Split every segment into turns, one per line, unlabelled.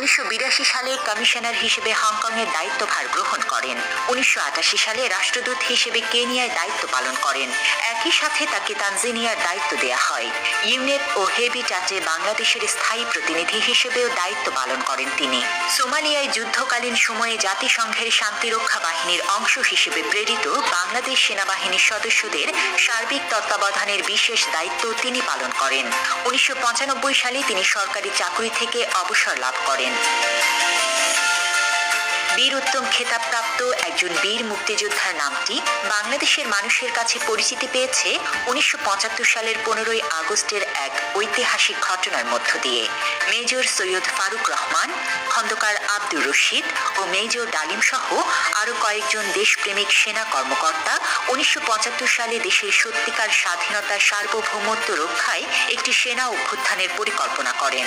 উনিশশো সালে কমিশনার হিসেবে হংকংয়ের দায়িত্বভার গ্রহণ করেন। উনিশশো আটাশি সালে রাষ্ট্রদূত হিসেবে কেনিয়ায় দায়িত্ব পালন করেন। একই সাথে তাকে তানজানিয়ার দায়িত্ব দেয়া হয়। ইউনেপ ও হেবিটাটে বাংলাদেশের স্থায়ী প্রতিনিধি হিসেবেও দায়িত্ব পালন করেন তিনি। সোমালিয়ায় যুদ্ধকালীন সময়ে জাতিসংঘের শান্তিরক্ষা বাহিনীর অংশ হিসেবে প্রেরিত বাংলাদেশ সেনাবাহিনীর সদস্যদের সার্বিক তত্ত্বাবধানের বিশেষ দায়িত্ব তিনি পালন করেন। উনিশশো পঁচানব্বই সালে তিনি সরকারি চাকরি থেকে অবসর লাভ করেন। বীর উত্তম খেতাবপ্রাপ্ত একজন বীর মুক্তিযোদ্ধার নামটি বাংলাদেশের মানুষের কাছে পরিচিতি পেয়েছে উনিশশো পঁচাত্তর সালের পনেরোই আগস্টের এক ঐতিহাসিক ঘটনার মধ্য দিয়ে। মেজর সৈয়দ ফারুক রহমান, খন্দকার আব্দুর রশিদ ও মেজর ডালিম সহ আরও কয়েকজন দেশপ্রেমিক সেনা কর্মকর্তা উনিশশো পঁচাত্তর সালে দেশের সত্যিকার স্বাধীনতার সার্বভৌমত্ব রক্ষায় একটি সেনা অভ্যুত্থানের পরিকল্পনা করেন।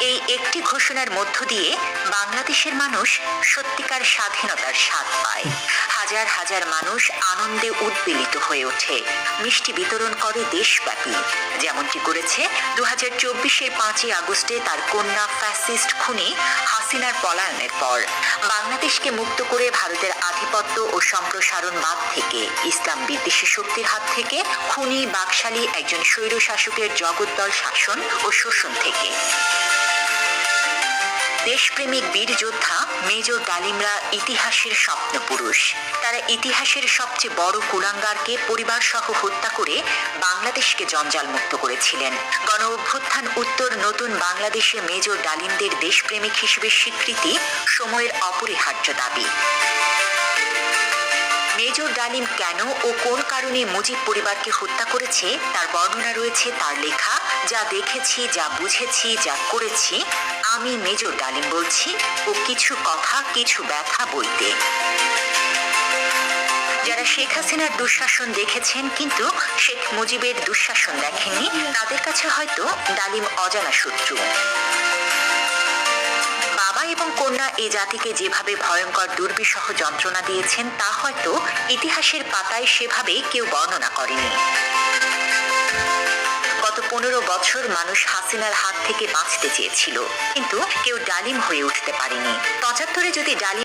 এই একটি ঘোষণার মধ্য দিয়ে বাংলাদেশের মানুষ সত্যিকার স্বাধীনতার স্বাদ পায়। হাজার হাজার মানুষ আনন্দে উদ্বেলিত হয়ে ওঠে। মিষ্টি বিতরণ করে দেশব্যাপী। যেমনটি করেছে দু হাজার চব্বিশের পাঁচই আগস্টে তার কন্যা ফ্যাসিস্ট খুনি হাসিনার পলায়নের পর। বাংলাদেশকে মুক্ত করে ভারতের আধিপত্য ও সম্প্রসারণবাদ থেকে ইসলাম বিদ্বেষী শক্তির হাত থেকে খুনি বাকশালী একজন স্বৈরশাসকের জগদ্দল শাসন ও শোষণ থেকে। দেশপ্রেমিক বীর যোদ্ধা মেজর ডালিমরা ইতিহাসের স্বপ্নপুরুষ। তারা ইতিহাসের সবচেয়ে বড় কুলাঙ্গারকে পরিবার সহ হত্যা করে বাংলাদেশকে জঞ্জাল মুক্ত করেছিলেন। গণ অভ্যুত্থান উত্তর নতুন বাংলাদেশে মেজর ডালিমদের দেশপ্রেমিক হিসেবে স্বীকৃতি সময়ের অপরিহার্য দাবি। মেজর ডালিম কেন ও কোন কারণে মুজিব পরিবারকে হত্যা করেছে, তার বর্ণনা রয়েছে তার লেখা, যা দেখেছি, যা বুঝেছি, যা করেছি আমি মেজর ডালিম বলছি, ও কিছু কথা, কিছু ব্যথা বইতে। যারা শেখ হাসিনার দুঃশাসন দেখেছেন, কিন্তু শেখ মুজিবের দুঃশাসন দেখেননি, তাদের কাছে হয়তো ডালিম অজানা শত্রু। বাবা এবং কন্যা এ জাতিকে যেভাবে ভয়ঙ্কর, দুর্বিষহ যন্ত্রণা দিয়েছেন, তা হয়তো ইতিহাসের পাতায় সেভাবে কেউ বর্ণনা করেনি। গত পনেরো বছর মানুষ হাসিনার হাত থেকে বাঁচতে চেয়েছিল। কিন্তু কেউ ডালিম হয়ে উঠতে পারেনি। পঁচাত্তরে যদি ডালিম